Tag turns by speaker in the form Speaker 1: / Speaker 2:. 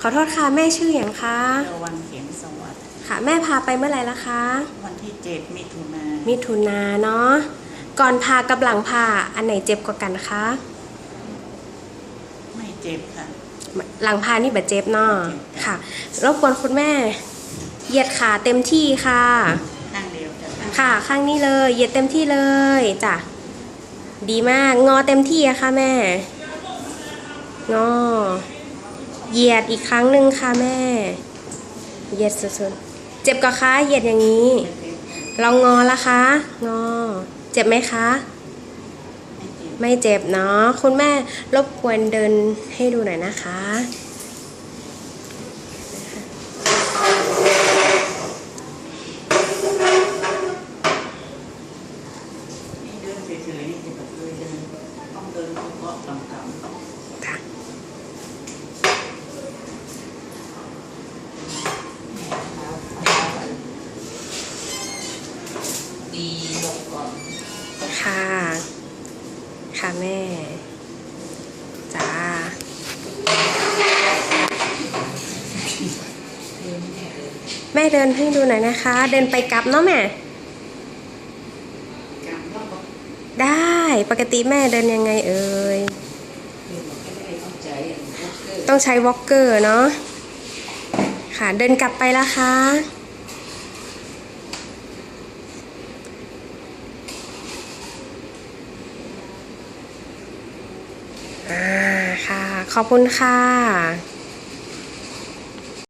Speaker 1: ขอโทษค่ะแม่ชื่ออย่างคะ
Speaker 2: เรวันเขียนสวัสดิ์
Speaker 1: ค่ะ แม่พาไปเมื่อไหร่ละคะ
Speaker 2: วันที่เจ็ดมิถุนา
Speaker 1: มิถุนาเนาะก่อนพากับหลังพาอันไหนเจ็บกว่ากันคะ
Speaker 2: ไม่เจ็บค่ะ
Speaker 1: หลังพานี่แบบเจ็บเนาะ
Speaker 2: เจ็บจ้ะ
Speaker 1: ค่ะรบกวนคุณแม่ เหยียดขาเต็มที่ค่ะ
Speaker 2: ข้างเดียวจะ
Speaker 1: ค่ะ ข้างนี้เลย เหยียดเต็มที่เลยจ้ะดีมากงอเต็มที่อะค่ะแม่งอ เหยียดอีกครั้งหนึ่งค่ะแม่ เหยียดสุดๆ เจ็บกับคะเหยียดอย่างนี้ลองงอละคะ งอ เจ็บไหมคะ
Speaker 2: ไม่เจ็บ
Speaker 1: เนาะ คุณแม่รบกวนเดินให้ดูหน่อยนะคะ
Speaker 2: เดินเฉยๆนี่จะแบบเดินต้องเดินเพาะต่ำีหลบก่อน
Speaker 1: ค่ะ ค่ะแม่ จ้าแม่เดินให้ดูหน่อยนะคะ เดินไปกลับเนาะแม่ ได้ปกติแม่เดินยังไงเอ่ย
Speaker 2: ต้องใจอย่างนี้
Speaker 1: ต้องใช้วอล์กเกอร์เนาะค่ะเดินกลับไปละคะ อ่าค่ะ ขอบคุณค่ะ